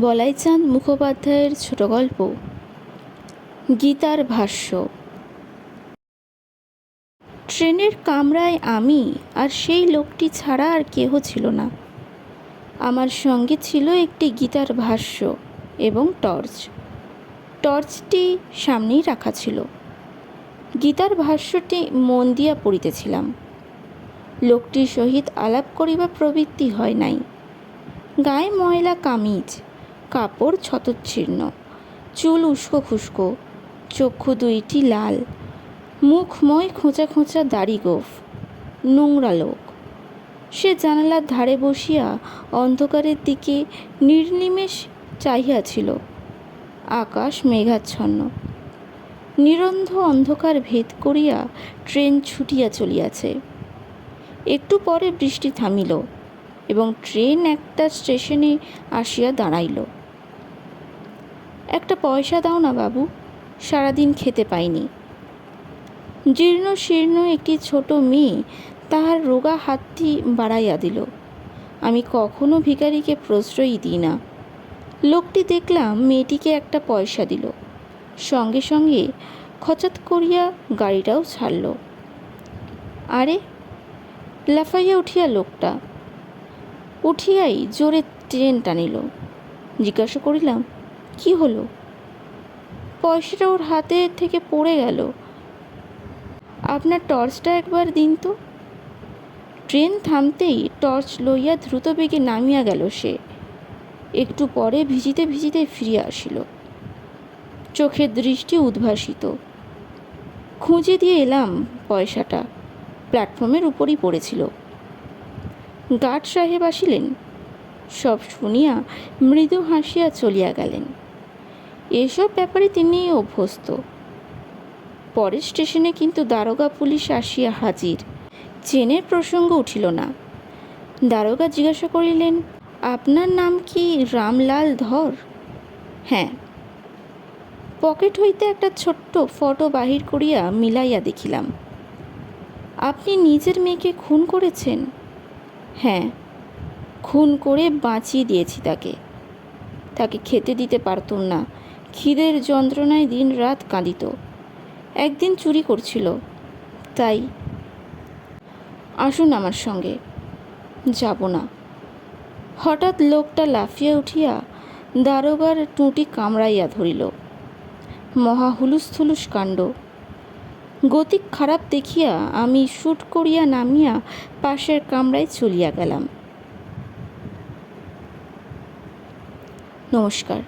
বলাইচাঁদ মুখোপাধ্যায়ের ছোট গল্প। গীতার ভাষ্য। ট্রেনের কামরায় আমি আর সেই লোকটি ছাড়া আর কেহ ছিল না। আমার সঙ্গে ছিল একটি গীতার ভাষ্য এবং টর্চ। টর্চটি সামনেই রাখা ছিল। গীতার ভাষ্যটি মন দিয়া পড়িতেছিলাম। লোকটির সহিত আলাপ করিবা প্রবৃত্তি হয় নাই। গায়ে ময়লা কামিজ কাপড় ছতচ্ছিন্ন। চুল উস্কো খুস্কো, চক্ষু দুইটি লাল। মুখময় খোঁচা খোঁচা দাড়ি গোফ। নোংরা লোক। সে জানালার ধারে বসিয়া অন্ধকারের দিকে নির্নিমেষ চাহিয়াছিল। আকাশ মেঘাচ্ছন্ন। নিরন্ধ অন্ধকার ভেদ করিয়া ট্রেন ছুটিয়া চলিয়াছে। একটু পরে বৃষ্টি থামিল এবং ট্রেন একটা স্টেশনে আসিয়া দাঁড়াইল। একটা পয়সা দাও না বাবু, সারাদিন খেতে পাইনি। জীর্ণ শীর্ণ একটি ছোট মেয়ে তাহার রোগা হাতটি বাড়াইয়া দিল। আমি কখনো ভিখারিকে প্রশ্রয়ই দিই না। লোকটি দেখলাম মেয়েটিকে একটা পয়সা দিল। সঙ্গে সঙ্গে খচাত করিয়া গাড়িটাও ছাড়ল। আরে, লাফাইয়া উঠিয়া লোকটা। উঠিয়াই জোরে ট্রেন টানিল জিজ্ঞাসা করিলাম কি হলো? পয়সাটা ওর হাতে থেকে পড়ে গেল। আপনার টর্চটা একবার দিন তো। ট্রেন থামতেই টর্চ লইয়া দ্রুত বেগে নামিয়া গেল সে। একটু পরে ভিজিতে ভিজিতে ফিরিয়া আসিল। চোখের দৃষ্টি উদ্ভাসিত। খুঁজে দিয়ে এলাম পয়সাটা। প্ল্যাটফর্মের উপরই পড়েছিল। গার্ড সাহেব আসিলেন। সব শুনিয়া মৃদু হাসিয়া চলিয়া গেলেন। এসব ব্যাপারে তিনি অভ্যস্ত। পরের স্টেশনে কিন্তু দারোগা পুলিশ আসিয়া হাজির। চেনের প্রসঙ্গ উঠিল না। দারোগা জিজ্ঞাসা করিলেন, আপনার নাম কি রামলাল ধর? হ্যাঁ। পকেট হইতে একটা ছোট্ট ফটো বাহির করিয়া মিলাইয়া দেখিলাম। আপনি নিজের মেয়েকে খুন করেছেন? হ্যাঁ। খুন করে বাঁচিয়ে দিয়েছি তাকে। তাকে খেতে দিতে পারতুম না। খিদের যন্ত্রণায় দিন রাত কাঁদিত একদিন চুরি করছিল। তাই আসুন আমার সঙ্গে। যাব না। হঠাৎ লোকটা লাফিয়া উঠিয়া দারোগার টুঁটি কামড়াইয়া ধরিল। মহা হুলুস্থুলুস কাণ্ড। গতিক খারাপ দেখিয়া আমি শুট করিয়া নামিয়া পাশের কামরায় চলিয়া গেলাম। নমস্কার।